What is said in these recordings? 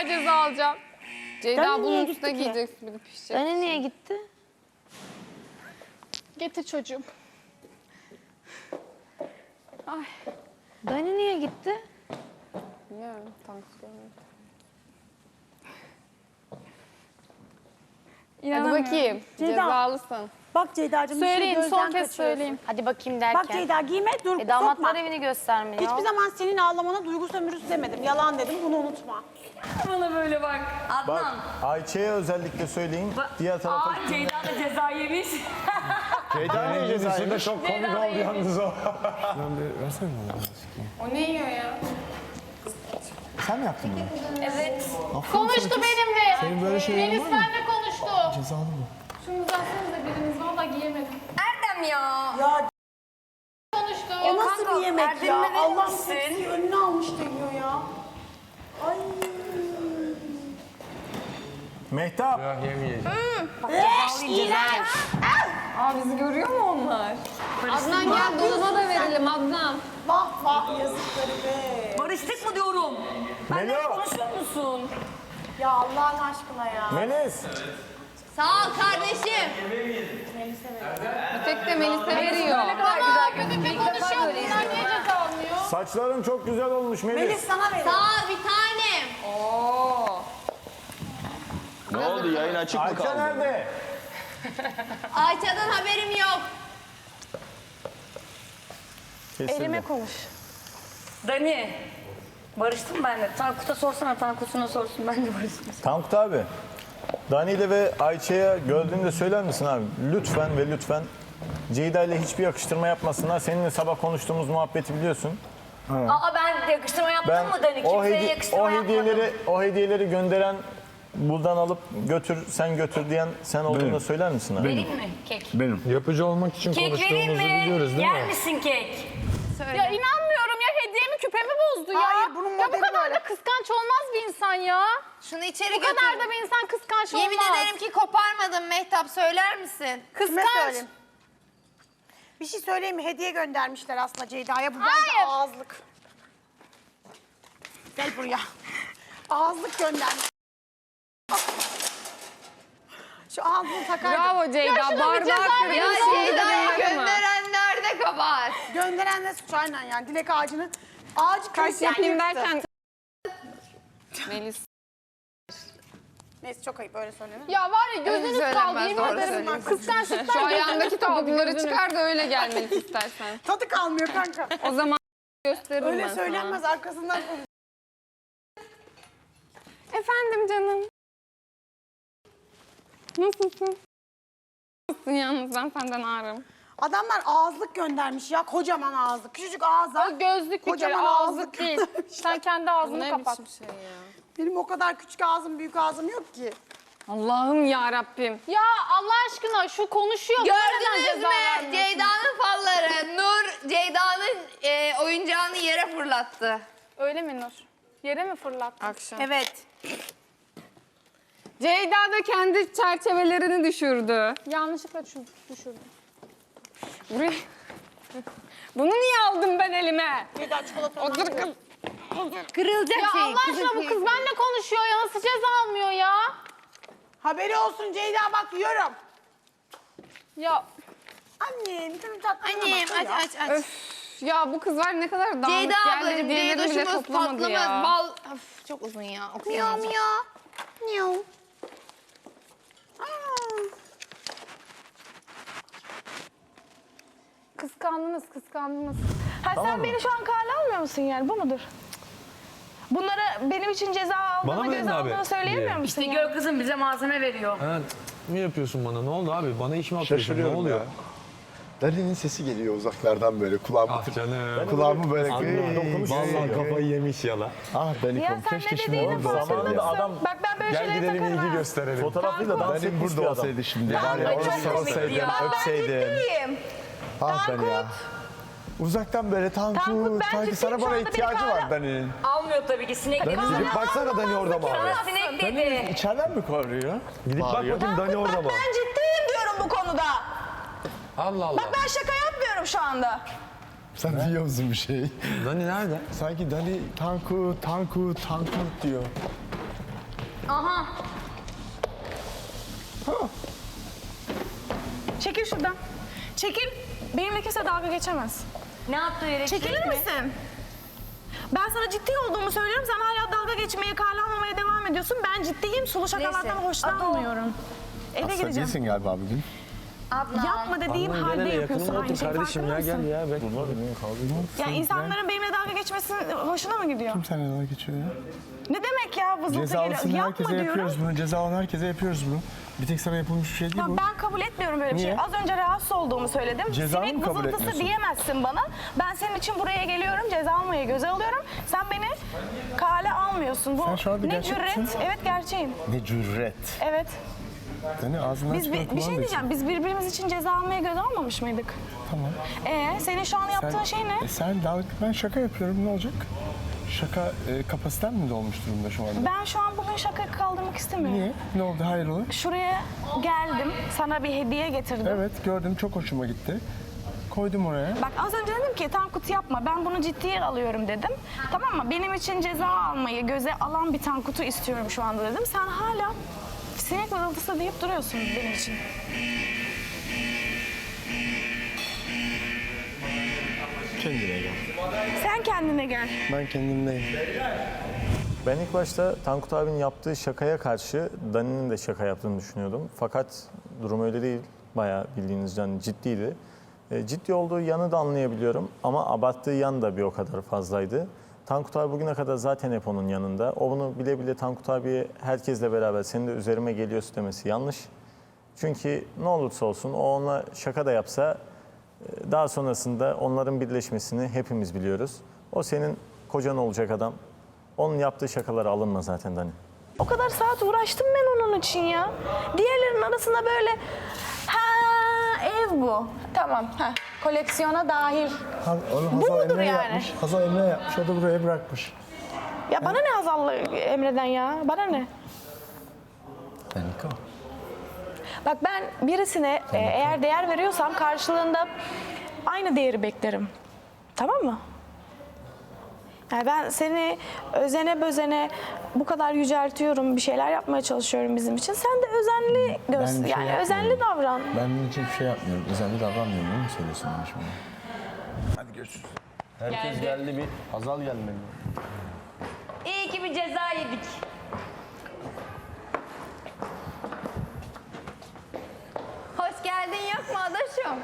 defa ceza alacağım. Ceyda bunun niye üstüne gitti ki? giyeceksin bir de pişecek. Dani niye gitti? Getir çocuğum. Ay. Dani niye gitti? Bilmiyorum. Tansiyon. Hadi İnanamıyorum. bakayım. Ceyda. Cezalısın. Bak Ceyda'cığım bir şey Söyleyin gözden son kez söyleyeyim. Hadi bakayım derken. Bak Ceyda giyme dur E, damatlar sokma. evini göstermiyor. Hiçbir zaman senin ağlamana duygu sömürüsü demedim. Yalan dedim bunu unutma. Bana böyle bak. Bak Adnan. Ayça'ya özellikle söyleyin. Diğer tarafa Aa Ceyda da ceza yemiş. Ceyda cezayı çok komik oldu yalnız o. O ne yiyor ya? Sen mi yaptın bunu? evet. Konuştu benimle. Senin böyle şeylerin Deniz var mı? benimle konuştu. Cezalı mı? Şunu uzatsanıza biriniz. Valla giyemedim. Erdem ya. Ya Konuştu. o nasıl kanka, bir yemek ya? Erdem'le verir Allah misin? tepsiyi önüne almış deniyor ya. Ay. Mehtap. Eş, iğrenç. Aa bizi görüyor mu onlar? Adnan gel dolaba da verelim Adnan. Vah vah yazıkları be. Barıştık mı diyorum? Melo. konuşuyor musun? Ya Allah'ın aşkına ya. Melis. Sağ ol kardeşim. Bir tek de Melis'e veriyor. Ne kadar güzel gözüküyor. İlk defa böyle izliyorum. ceza almıyor? Saçların çok güzel olmuş Melis. Melis sana verin. Aa bir tanem. Oo. Ne oldu yayın açık mı Ayça kaldı? nerede? Ayça'dan haberim yok. Kesildi. konuş. Dani. Barıştım ben de. Tankut'a sorsana Tankut'una sorsun. Ben de barıştım. Tankut abi. Dani'yle ve Ayça'ya gördüğünde söyler misin abi? Lütfen ve lütfen Ceyda ile hiçbir yakıştırma yapmasınlar. Seninle sabah konuştuğumuz muhabbeti biliyorsun. Aa ben yakıştırma yaptım Ben mı Dani? o, Kimseye hedi- yakıştırma o yapmadım. hediyeleri o hediyeleri gönderen buradan alıp götür sen götür diyen sen olduğunu da söyler misin abi? Vereyim mi kek? Benim. Yapıcı olmak için Kek vereyim konuştuğumuzu mi? biliyoruz değil Yer mi? misin kek? Ya inanmıyorum ya küpemi bozdu ya. Hayır, bunun ya bu modeli kadar böyle. da kıskanç olmaz bir insan ya. Şunu içeri Bu götür. kadar da bir insan kıskanç Yemin olmaz. ederim ki koparmadım Mehtap söyler misin? Kime Kıskanç. söyleyeyim? Bir şey söyleyeyim mi? Hediye göndermişler aslında Ceyda'ya. Bu bence Hayır. ağızlık. Gel buraya. Ağızlık göndermiş. Şu ağzını takar. Bravo Ceyda. şuna bir Bardağı ceza kırmızı Ya oldu Ceyda'ya bunları mı? gönderenler de kabahat. Gönderen de suç aynen yani. Dilek ağacını. Ağacı Kaç yapayım yırttı. derken. Melis. Neyse çok ayıp öyle söyleme. Ya var ya gözünüz kaldı söylenmez, yemin doğru ederim. söylüyorsun. Şu ayağındaki topukları çıkar da öyle gelmek istersen. Tadı kalmıyor kanka. O zaman gösteririm Öyle ben söylenmez arkasından konuş. sana. Efendim canım. Nasılsın? Nasılsın yalnız ben senden ağrım. Adamlar ağızlık göndermiş ya kocaman ağızlık. Küçücük ağza. O gözlük bir kere Kocaman ağızlık ağızlık değil. Sen kendi ağzını kapat. şey ya? Benim o kadar küçük ağzım büyük ağzım yok ki. Allah'ım ya Rabbim. Ya Allah aşkına şu konuşuyor. Gördünüz ceza mü? vermiyorsun? Ceyda'nın falları. Nur Ceyda'nın e, oyuncağını yere fırlattı. Öyle mi Nur? Yere mi fırlattın? Akşam. Evet. Ceyda da kendi çerçevelerini düşürdü. Yanlışlıkla düşür- düşürdüm. Buraya... Bunu niye aldım ben elime? Ceyda çikolata. Otur kız. Kırılacak Ya şey. Allah aşkına bu kız benimle konuşuyor ya. Nasıl ceza almıyor ya? Haberi olsun Ceyda bak yiyorum. Ya Annem şunu tatlına Annem aç ya. aç aç. öf. Ya bu kız var ne kadar dağınık Ceyda ablacığım toplamadı patlamaz. ya. Bal. Of, çok uzun ya. Miyav Okuyamam. miyav. Miyav. Kıskandınız kıskandınız. Ha sen beni şu an kale almıyor musun yani bu mudur? Bunları benim için ceza Bana aldığımı mı dedin abi? aldığını söyleyemiyor Diye. musun? İşte gör kızım bize malzeme veriyor. Ha, ne yapıyorsun bana? Ne oldu abi? Bana iş mi atıyorsun? Ne Şaşırıyorum oluyor? ya. Dali'nin sesi geliyor uzaklardan böyle kulağıma Ah canım. kulağımı böyle Anladım. Dokunuş Vallahi kafayı yemiş yala. ah Dani Ya sen ne dediğinin Zamanında ya. adam Bak ben böyle Gel şeylere gidelim ilgi gösterelim. fotoğrafıyla dans Dani etmiş bir burada adam. olsaydı şimdi var ya onu çok komikti ya. Ben öpseydin. ciddiyim. Ah Dani ya. Uzaktan böyle Tankut, Tankut, ben sanki sana Şu bana anda beni ihtiyacı var Dani'nin. Almıyor tabii ki sinek dedi. Dani gidip baksana Dani orada mı abi? Sinek dedi. İçeriden mi koruyor? Gidip bak Bağırıyor. bakayım Dani orada mı? Ben ciddiyim diyorum bu konuda. Allah Allah. Bak ben şaka yapmıyorum şu anda. Sen biliyor musun bir şey? Dani nerede? Sanki Dani Tankut, Tankut, Tankut diyor. Aha. Çekil şuradan. Çekil. Benimle kimse dalga geçemez. Ne yaptığı yere Çekilir misin? Ben sana ciddi olduğumu söylüyorum. Sen hala dalga geçmeye, karlanmamaya devam ediyorsun. Ben ciddiyim. Sulu şakalardan Neyse, hoşlanmıyorum. Eve Hasta gireceğim. değilsin galiba bugün. Abla. Yapma dediğim Adnan, halde gel hele yapıyorsun yakınıma aynı şeyi. kardeşim farkında ya mısın? gel ya. Ben... Ya insanların benimle dalga geçmesi hoşuna mı gidiyor? Kim seninle dalga geçiyor ya? Ne demek ya vızıltı geliyor? Cezalısını Yapma herkese diyorum. yapıyoruz bunu. Ceza alan herkese yapıyoruz bunu. Bir tek sana yapılmış bir şey değil bu. ben kabul etmiyorum böyle bir Niye? şey. Az önce rahatsız olduğumu söyledim. Cezamı mı kabul vızıltısı etmiyorsun? diyemezsin bana. Ben senin için buraya geliyorum, ceza almaya göze alıyorum. Sen beni kale almıyorsun. Bu Sen şu anda ne gerçek cüret? misin? Evet gerçeğim. Ne cüret. Evet. Seni ağzından Biz bir, bir şey diyeceğim. Biz birbirimiz için ceza almaya göze almamış mıydık? Tamam. Ee, senin şu an yaptığın şey ne? E sen dalga, ben şaka yapıyorum ne olacak? Şaka e, kapasiten mi dolmuş durumda şu anda? Ben şu an bugün şaka kaldırmak istemiyorum. Niye? Ne oldu hayrola? Şuraya geldim. Sana bir hediye getirdim. Evet gördüm çok hoşuma gitti. Koydum oraya. Bak az önce dedim ki Tankut yapma ben bunu ciddiye alıyorum dedim. Tamam mı? Benim için ceza almayı göze alan bir Tankut'u istiyorum şu anda dedim. Sen hala sinek vızıltısı deyip duruyorsun benim için. Kendine gel. Sen kendine gel. Ben kendimdeyim. Ben ilk başta Tankut abinin yaptığı şakaya karşı Dani'nin de şaka yaptığını düşünüyordum. Fakat durum öyle değil. Bayağı bildiğiniz yani ciddiydi. E, ciddi olduğu yanı da anlayabiliyorum ama abarttığı yan da bir o kadar fazlaydı. Tankut abi bugüne kadar zaten hep onun yanında. O bunu bile bile Tankut abiye herkesle beraber senin de üzerime geliyorsun demesi yanlış. Çünkü ne olursa olsun o ona şaka da yapsa daha sonrasında onların birleşmesini hepimiz biliyoruz. O senin kocan olacak adam. Onun yaptığı şakalara alınma zaten Dani. O kadar saat uğraştım ben onun için ya. Diğerlerinin arasında böyle ha ev bu. Tamam ha koleksiyona dahil. Onu Bu Hazal mudur Emre yani? yapmış. Hazal Emre yapmış. O da buraya bırakmış. Ya bana ne Hazal'la Emre'den ya? Bana ne? Danika. Bak ben birisine e, eğer değer veriyorsam karşılığında aynı değeri beklerim. Tamam mı? Yani ben seni özene bözene bu kadar yüceltiyorum, bir şeyler yapmaya çalışıyorum bizim için. Sen de özenli göster, şey yani yapmıyorum. özenli davran. Ben bunun için bir şey yapmıyorum. Özenli davranmıyorum. Onu mu söylüyorsun bana şimdi? Hadi görüşürüz. Herkes geldi bir. Hazal gelmedi. İyi ki bir ceza yedik. Geldin yok mu adaşım?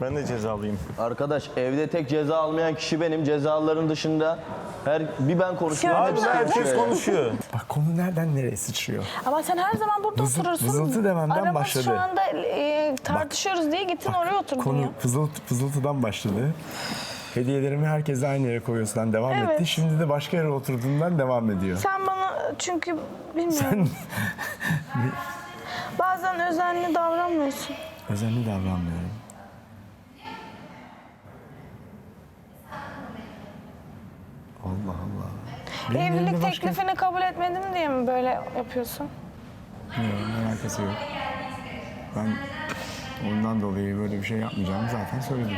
Ben de cezalıyım. Arkadaş evde tek ceza almayan kişi benim. Cezaların dışında her bir ben konuşuyorum. Abi hepsi herkes konuşuyor. Bak konu nereden nereye sıçrıyor? Ama sen her zaman burada Vızıl- oturursun. vızıltı dememden Aramız başladı. şu anda e, tartışıyoruz diye gittin oraya oturdun Konu ya. fızıltı, fızıltıdan başladı. Hediyelerimi herkes aynı yere koyuyorsundan devam Evet. etti. Şimdi de başka yere oturduğundan devam ediyor. Sen bana çünkü bilmiyorum. Bazen özenli davranmıyorsun. Özenli davranmıyorum. Allah Allah. Benim Evlilik başka- teklifini kabul etmedim diye mi böyle yapıyorsun? Yok, alakası yok. Ben ondan dolayı böyle bir şey yapmayacağımı zaten söyledim.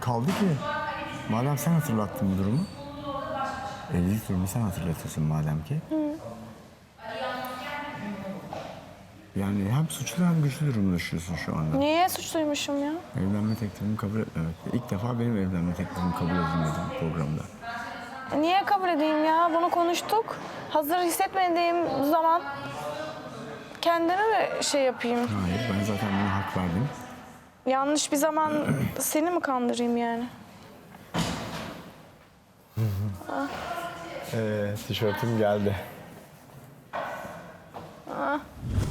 Kaldı ki, madem sen hatırlattın bu durumu, evlilik durumu sen hatırlatıyorsun madem ki. Yani hem suçlu hem güçlü durumda yaşıyorsun şu anda. Niye suçluymuşum ya? Evlenme teklifimi kabul etmemek. İlk defa benim evlenme teklifimi kabul edilmedi bu programda. Niye kabul edeyim ya? Bunu konuştuk. Hazır hissetmediğim zaman kendime mi şey yapayım? Hayır, ben zaten buna hak verdim. Yanlış bir zaman seni mi kandırayım yani? Ee, tişörtüm geldi.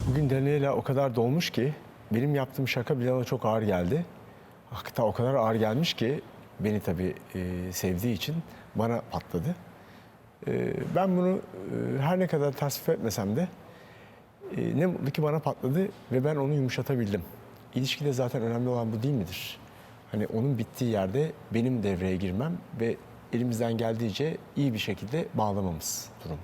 Bugün Daniela o kadar dolmuş ki benim yaptığım şaka bile ona çok ağır geldi. Hatta o kadar ağır gelmiş ki beni tabii e, sevdiği için bana patladı. E, ben bunu e, her ne kadar tasvip etmesem de e, ne mutlu ki bana patladı ve ben onu yumuşatabildim. İlişkide zaten önemli olan bu değil midir? Hani onun bittiği yerde benim devreye girmem ve elimizden geldiğince iyi bir şekilde bağlamamız durum.